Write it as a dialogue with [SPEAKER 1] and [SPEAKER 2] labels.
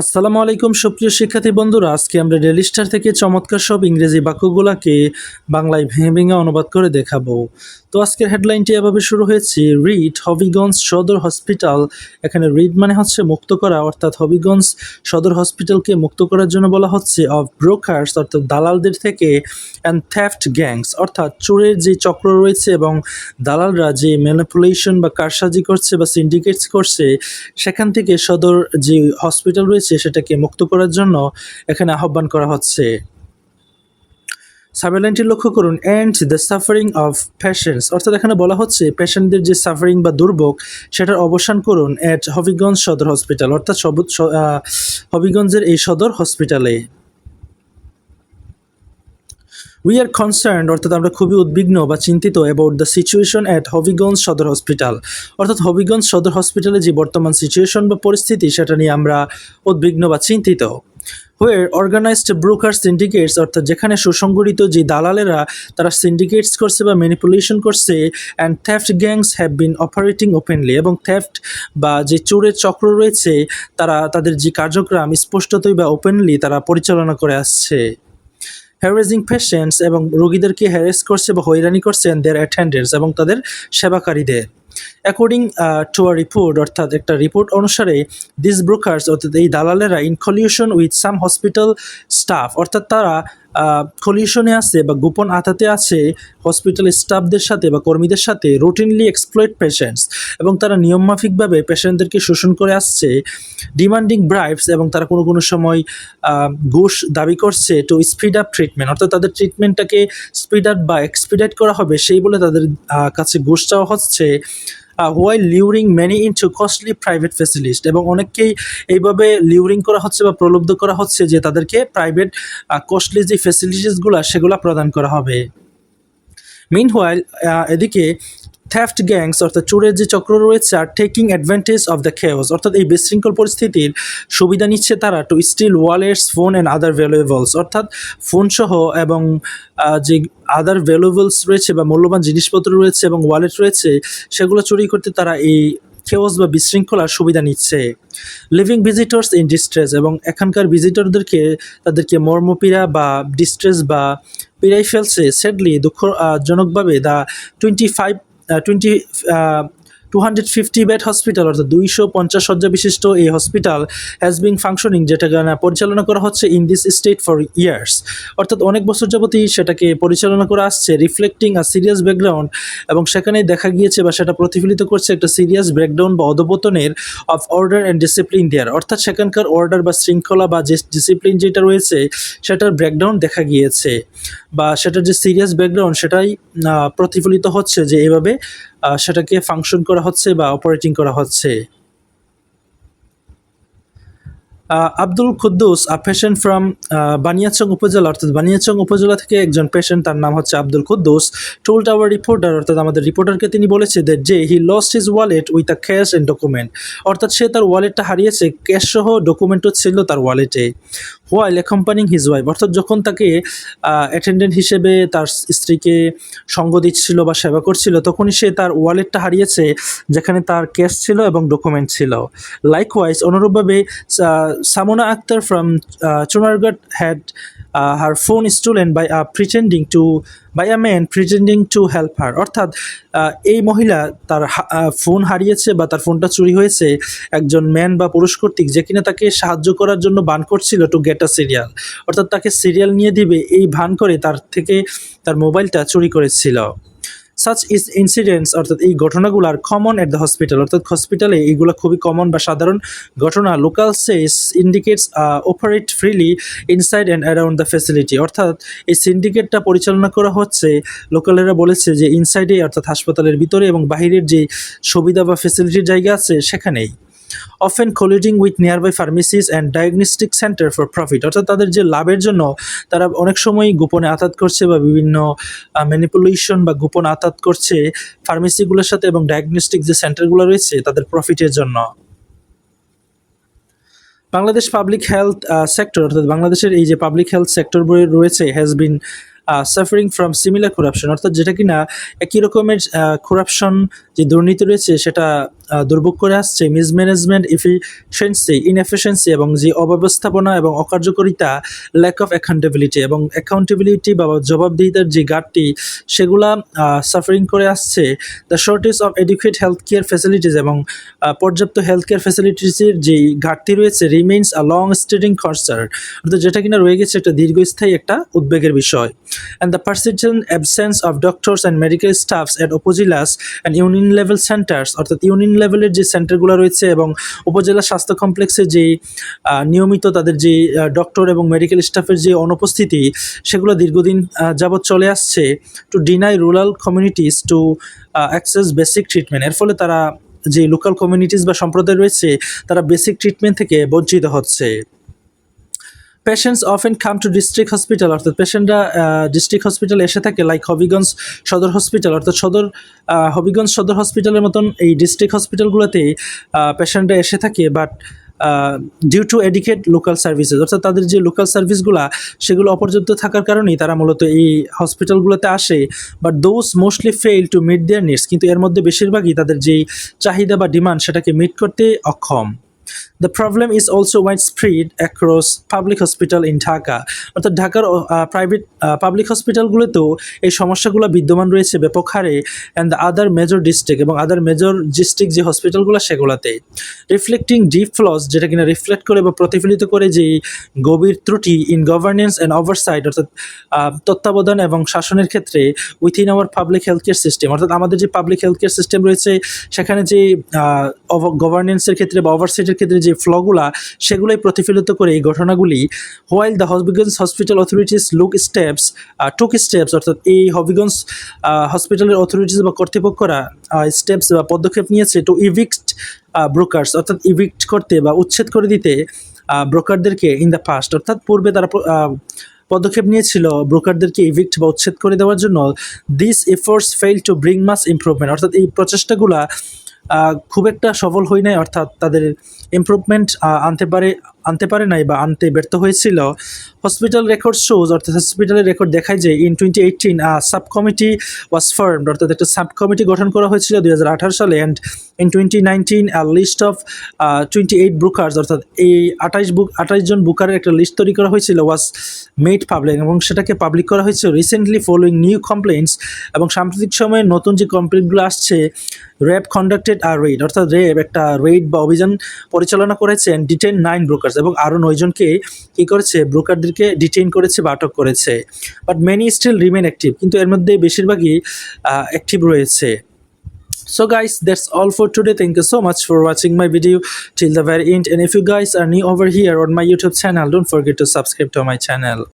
[SPEAKER 1] আসসালামু আলাইকুম, সুপ্রিয় শিক্ষার্থী বন্ধুরা। আজকে আমরা ডেলি স্টার থেকে চমৎকার সব ইংরেজি বাক্যগুলোকে বাংলায় ভেঙে ভেঙে অনুবাদ করে দেখাবো। তো আজকের হেডলাইনটি এভাবে শুরু হয়েছে রিড হবিগঞ্জ সদর হসপিটাল এখানে রিড মানে হচ্ছে মুক্ত করা, অর্থাৎ হবিগঞ্জ সদর হসপিটালকে মুক্ত করার জন্য বলা হচ্ছে অফ ব্রোকার্স অর্থাৎ দালালদের থেকে অ্যান্ড থ্যাফট গ্যাংস অর্থাৎ চোরের যে চক্র রয়েছে এবং দালালরা যে ম্যানিপুলেশন বা কারসাজি করছে বা সিন্ডিকেটস করছে, সেখান থেকে সদর যে হসপিটাল রয়েছে সেটাকে মুক্ত করার জন্য এখানে আহ্বান করা হচ্ছে। সাবেলাইনটি লক্ষ্য করুন and the suffering of patients অর্থাৎ এখানে বলা হচ্ছে পেশেন্টদের যে সাফারিং বা দুর্ভোগ, সেটার অবসান করুন অ্যাট হবিগঞ্জ সদর হসপিটাল অর্থাৎ হবিগঞ্জের এই সদর হসপিটালে উই আর কনসার্ন অর্থাৎ আমরা খুবই উদ্বিগ্ন বা চিন্তিত about the situation at Habiganj Sadar hospital অর্থাৎ হবিগঞ্জ সদর হসপিটালে যে বর্তমান সিচুয়েশন বা পরিস্থিতি, সেটা নিয়ে আমরা উদ্বিগ্ন বা চিন্তিত। হোয়ার অর্গানাইজড ব্রোকার সিন্ডিকেটস অর্থাৎ যেখানে সুসংগঠিত যে দালালেরা, তারা সিন্ডিকেটস করছে বা ম্যানিপুলেশন করছে and theft gangs have been operating openly এবং থ্যাফট বা যে চোরের চক্র রয়েছে, তারা, তাদের যে কার্যক্রম স্পষ্টতই বা ওপেনলি তারা পরিচালনা করে আসছে। হ্যারাসিং পেশেন্টস এবং রোগীদেরকে হ্যারেস করছে বা হয়রানি করছেন দেয়ার অ্যাটেন্ডেন্টস এবং তাদের সেবাকারীদের। অ্যাকর্ডিং টু আ রিপোর্ট অর্থাৎ একটা রিপোর্ট অনুসারে দিস ব্রোকার্স অর্থাৎ এই দালালেরা in collusion with some hospital staff অর্থাৎ তারা কলিউশনে আছে বা গোপন আতাতে আছে হসপিটাল স্টাফদের সাথে বা কর্মীদের সাথে রুটিনলি এক্সপ্লয়েড পেশেন্টস এবং তারা নিয়মমাফিকভাবে পেশেন্টদেরকে শোষণ করে আসছে ডিমান্ডিং ব্রাইভস এবং তারা কোনো কোনো সময় ঘুষ দাবি করছে টু স্পিড আপ ট্রিটমেন্ট অর্থাৎ তাদের ট্রিটমেন্টটাকে স্পিড আপ বা এক্সপিডাইট করা হবে সেই বলে তাদের কাছে ঘুষ চাওয়া হচ্ছে। While luring many into costly private facilities এবং অনেককেই এইভাবে লিউরিং করা হচ্ছে বা প্রলব্ধ করা হচ্ছে যে তাদেরকে প্রাইভেট কস্টলি যে ফেসিলিটিসগুলো সেগুলো প্রদান করা হবে। মিন হোয়াইল এদিকে থ্যাফট গ্যাংস অর্থাৎ চোরের যে চক্র রয়েছে আর taking advantage of the chaos অর্থাৎ এই বিশৃঙ্খল পরিস্থিতির সুবিধা নিচ্ছে তারা to steal wallets phone and other valuables অর্থাৎ ফোন সহ এবং যে আদার ভ্যালুয়েবলস রয়েছে বা মূল্যবান জিনিসপত্র রয়েছে এবং ওয়ালেট রয়েছে, সেগুলো চুরি করতে তারা এই খেওস বা বিশৃঙ্খলার সুবিধা নিচ্ছে। লিভিং ভিজিটর্স ইন ডিস্ট্রেস এবং এখানকার ভিজিটরদেরকে তাদেরকে মর্মপীড়া বা ডিস্ট্রেস বা পীড়াই ফেলছে। Sadly দুঃখজনকভাবে the twenty five twenty two hundred fifty bed hospital অর্থাৎ দুইশো পঞ্চাশ শয্যা বিশিষ্ট এই হসপিটাল হ্যাজ বিং ফাংশনিং যেটা পরিচালনা করা হচ্ছে in this state for years অর্থাৎ অনেক বছর যাবতই সেটাকে পরিচালনা করা আসছে রিফ্লেক্টিং আ সিরিয়াস ব্যাকগ্রাউন্ড এবং সেখানে দেখা গিয়েছে বা সেটা প্রতিফলিত করছে একটা সিরিয়াস ব্রেকডাউন বা অধপতনের of order and discipline there অর্থাৎ সেখানকার অর্ডার বা শৃঙ্খলা বা যে ডিসিপ্লিন যেটা রয়েছে, সেটার ব্রেকডাউন দেখা গিয়েছে। বা সেটার যে সিরিয়াস ব্যাকগ্রাউন্ড সেটাই প্রতিফলিত হচ্ছে যে এভাবে সেটাকে ফাংশন করা হচ্ছে বা অপারেটিং করা হচ্ছে। Abdul Quddus, a patient from Baniachong upazila, অর্থাৎ বানিয়াচং উপজেলা থেকে একজন পেশেন্ট তার নাম হচ্ছে Abdul Kuddus. Told our reporter অর্থাৎ আমাদের রিপোর্টারকে তিনি বলেছে দ্যাট যে he lost his wallet with a cash and document অর্থাৎ সে তার ওয়ালেটটা হারিয়েছে ক্যাশ সহ ডকুমেন্টও ছিল তার ওয়ালেটে হোয়াইল অ্যাকম্পানিং হিজ ওয়াইফ অর্থাৎ যখন তাকে অ্যাটেন্ডেন্ট হিসেবে তার স্ত্রীকে সঙ্গ দিচ্ছিল বা সেবা করছিল, তখনই সে তার ওয়ালেটটা হারিয়েছে, যেখানে তার ক্যাশ ছিল এবং ডকুমেন্ট ছিল। লাইকওয়াইজ অনুরূপভাবে Samona Akter from Chunargarh had her phone stolen by a pretending to by a man pretending to help her অর্থাৎ আহ, এই মহিলা তার ফোন হারিয়েছে বা তার ফোনটা চুরি হয়েছে একজন ম্যান বা পুরুষ কর্তৃক যে কিনা তাকে সাহায্য করার জন্য বান করছিল টু গেট আ সিরিয়াল অর্থাৎ তাকে সিরিয়াল নিয়ে দিবে এই ভান করে তার থেকে তার মোবাইলটা চুরি করেছিল। সাচ ইস ইনসিডেন্টস অর্থাৎ এই ঘটনাগুলো আর কমন এট দ্য হসপিটাল অর্থাৎ হসপিটালে এইগুলো খুবই কমন বা সাধারণ ঘটনা। Local syndicates operate freely inside and around the facility অর্থাৎ এই সিন্ডিকেটটা পরিচালনা করা হচ্ছে, লোকালেরা বলেছে যে ইনসাইডে অর্থাৎ হাসপাতালের ভিতরে এবং বাহিরের যে সুবিধা বা ফেসিলিটির জায়গা আছে, সেখানেই। Often colluding with nearby pharmacies and diagnostic centre for profit অর্থাৎ তাদের যে লাভের জন্য তারা অনেক সময় গোপনে আতাত করছে বা বিভিন্ন ম্যানিপুলেশন বা গোপন আতাত করছে ফার্মেসিগুলোর সাথে এবং ডায়াগনস্টিক যে সেন্টারগুলো রয়েছে তাদের প্রফিটের জন্য। বাংলাদেশ পাবলিক হেলথ সেক্টর অর্থাৎ বাংলাদেশের এই যে পাবলিক হেলথ সেক্টর রয়েছে has been suffering from similar corruption অর্থাৎ যেটা কিনা একই রকমের করাপশন যে দুর্নীতি রয়েছে সেটা দুর্ভোগ করে আসছে মিসম্যানেজমেন্ট ইফিসিয়েন্সি ইনএফিসিয়েন্সি এবং যে অব্যবস্থাপনা এবং অকার্যকরিতা ল্যাক অফ অ্যাকাউন্টেবিলিটি এবং অ্যাকাউন্টেবিলিটি বা জবাবদিহিতার যে ঘাটতি, সেগুলা সাফারিং করে আসছে। The shortage of adequate health care facilities এবং পর্যাপ্ত হেলথ কেয়ার ফ্যাসিলিটিসের যে ঘাটতি রয়েছে remains a long standing concern অর্থাৎ যেটা কিনা রয়ে গেছে একটা দীর্ঘস্থায়ী একটা উদ্বেগের বিষয়। And the persistent absence of doctors and medical staffs at upazilas and union level centres অর্থাৎ ইউনিয়ন লেভেলের যে সেন্টারগুলো রয়েছে এবং উপজেলা স্বাস্থ্য কমপ্লেক্সে যে নিয়মিত তাদের যে ডক্টর এবং মেডিকেল স্টাফের যে অনুপস্থিতি, সেগুলো দীর্ঘদিন যাবৎ চলে আসছে to deny rural communities to access basic treatment এর ফলে তারা যে লোকাল কমিউনিটিস বা সম্প্রদায় রয়েছে, তারা বেসিক ট্রিটমেন্ট থেকে বঞ্চিত হচ্ছে। Patients often come to district hospital অর্থাৎ পেশেন্টরা ডিস্ট্রিক্ট হসপিটালে এসে থাকে লাইক হবিগঞ্জ সদর হসপিটাল অর্থাৎ সদর হবিগঞ্জ সদর হসপিটালের মতন এই ডিস্ট্রিক্ট হসপিটালগুলোতেই পেশেন্টরা এসে থাকে but due to adequate local services অর্থাৎ তাদের যে লোকাল সার্ভিসগুলো সেগুলো অপর্যাপ্ত থাকার কারণেই তারা মূলত এই হসপিটালগুলোতে আসে but those mostly fail to meet their needs কিন্তু এর মধ্যে বেশিরভাগই তাদের যেই চাহিদা বা ডিমান্ড সেটাকে মিট করতে অক্ষম। The problem is also widespread across public hospital in Dhaka অর্থাৎ ঢাকার প্রাইভেট পাবলিক হসপিটালগুলোতেও এই সমস্যাগুলো বিদ্যমান রয়েছে ব্যাপক হারে and the other major district এবং আদার মেজর ডিস্ট্রিক্ট যে হসপিটালগুলো সেগুলোতে। রিফ্লেক্টিং ডিপ ফ্লস যেটা কিনা রিফ্লেক্ট করে বা প্রতিফলিত করে যে গভীর ত্রুটি ইন গভর্নেন্স অ্যান্ড ওভারসাইট অর্থাৎ তত্ত্বাবধান এবং শাসনের ক্ষেত্রে within our public health care system অর্থাৎ আমাদের যে পাবলিক হেলথ কেয়ার সিস্টেম রয়েছে, সেখানে যে গভর্নেন্সের ক্ষেত্রে বা ওভারসাইটের ক্ষেত্রে যে ফ্লগুলা, সেগুলোই প্রতিফলিত করে এই ঘটনাগুলি। While the Habiganj hospital authorities look steps took steps অর্থাৎ এই হবিগঞ্জ হসপিটালের অথরিটিস বা কর্তৃপক্ষরা স্টেপস বা পদক্ষেপ নিয়েছে টু ইভিক্ট ব্রোকার্স অর্থাৎ ইভিক্ট করতে বা উচ্ছেদ করে দিতে ব্রোকারদেরকে ইন দ্য পাস্ট অর্থাৎ পূর্বে তারা পদক্ষেপ নিয়েছিল ব্রোকারদেরকে ইভিক্ট বা উচ্ছেদ করে দেওয়ার জন্য। This efforts fail to bring mass improvement অর্থাৎ এই প্রচেষ্টাগুলা খুব একটা সফল হই নাই অর্থাৎ তাদের ইম্প্রুভমেন্ট আনতে পারে। আনতে পারে নাই বা আনতে ব্যর্থ হয়েছিল। হসপিটাল রেকর্ড শোজ অর্থাৎ হসপিটালের রেকর্ড দেখায় যে in twenty eighteen sub committee was form অর্থাৎ একটা সাব কমিটি গঠন করা হয়েছিল দুই হাজার আঠারো সালে। And in twenty nineteen list of twenty eight brokers অর্থাৎ এই আঠাইশ বুক আঠাইশ জন বুকারের একটা লিস্ট তৈরি করা হয়েছিল ওয়াজ মেড পাবলিক এবং সেটাকে পাবলিক করা হয়েছিল রিসেন্টলি ফলোয়িং নিউ কমপ্লেন্টস এবং সাম্প্রতিক সময়ে নতুন যে কমপ্লেন্টগুলো আসছে র্যাব কন্ডাক্টেড আর রেড অর্থাৎ র্যাব একটা রেড বা অভিযান পরিচালনা করেছে অ্যান্ড ডিটেন নাইন ব্রোকার্স এবং আরও নয়জনকে কি করেছে ব্রোকারদেরকে ডিটেইন করেছে বা আটক করেছে but many still remain active কিন্তু এর মধ্যে বেশিরভাগই অ্যাক্টিভ রয়েছে So guys, that's all for today. Thank you so much for watching my video till the very end. And if you guys are new over here on my YouTube channel, don't forget to subscribe to my channel.